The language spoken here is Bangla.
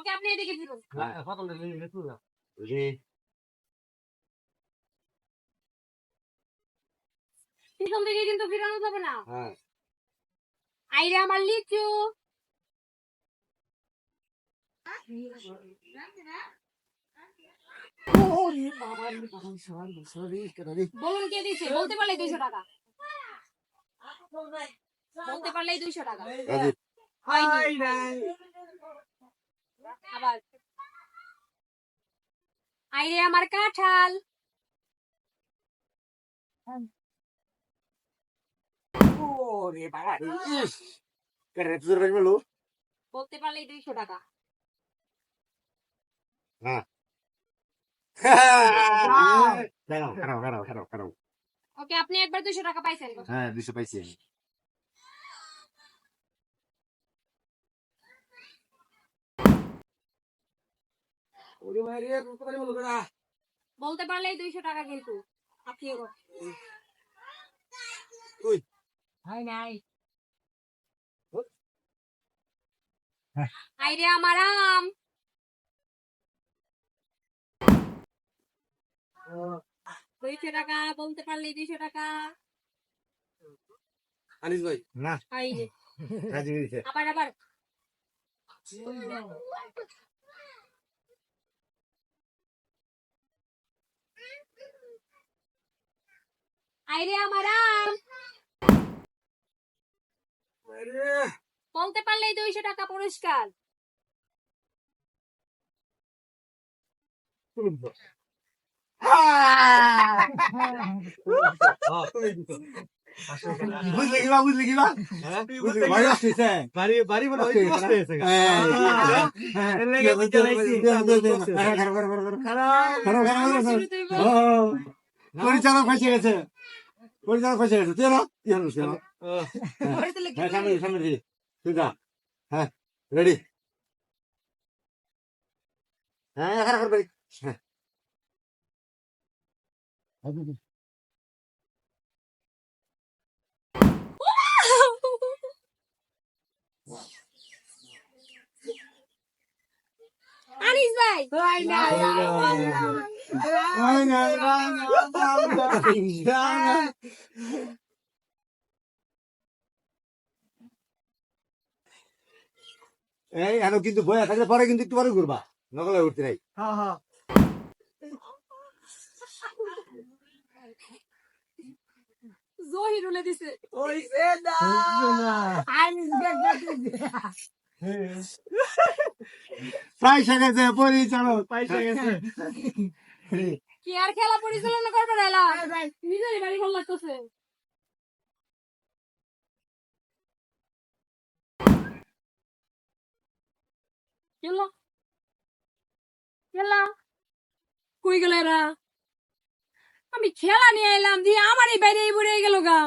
ওকে আপনি এদিকে ফিরুন। রে পিছন দিকে কিন্তু ফিরানো যাবে না। হ্যাঁ। আইরে আমার লিচু। বলুন কে দিছে বলতে পারলে দুইশো টাকা। বলতে পারলেই দুইশো টাকা। হয়নি। আবার। আইরে আমার কাঁঠাল। ওরে বাবা ইস। কেরে তুই রাজ মেলো বলতে পারলেই দুইশো টাকা। দাঁড়াও ওকে আপনি একবার দুইশো টাকা পাইছেন। হ্যাঁ দুশো পাইছি ওরে ভাই রে কত করে বলো দাদা বলতে পারলেই দুইশো টাকা কিন্তু। আপনি এগো। ওই। হয় নাই। ওই। আইরে আমার আম। দুইশো টাকা বলতে পারলেই দুইশো টাকা। আনিস ভাই। না। আবার আবার। আইরে আমার আম। বলতে পারলেই দুইশো টাকা পুরস্কার। বুঝলে কি বা বুঝলে কি বা বুঝলে ভাই আসছে বাড়ি বাড়ি বলে ওই বুঝতে বসতে হ্যাঁ পরিচালক ফেসে গেছে। পরিচালক ফেসে গেছে। তুই না তুই জানিস না ও, হ্যাঁ সামনে সামনে দিদি তুই যা। হ্যাঁ রেডি। হ্যাঁ এখানে করবে হ্যাঁ। আনিস ভাই। এই এখন কিন্তু বয়া থাকলে পরে কিন্তু একটু পরে ঘুরবা। নকলে উঠতে নাই। হ্যাঁ, হ্যাঁ। জহিরুলে দিছে। পয়সা গেছে পরিচালক। পয়সা গেছে। কি আর খেলা পরিচালনা করবে না এলা? নিজেরই বাড়ি ভালো লাগতেছে। কই গেল এরা? আমি খেলা নিয়ে এলাম দিয়ে আমারই বাইরে বুড়ে গেল গা।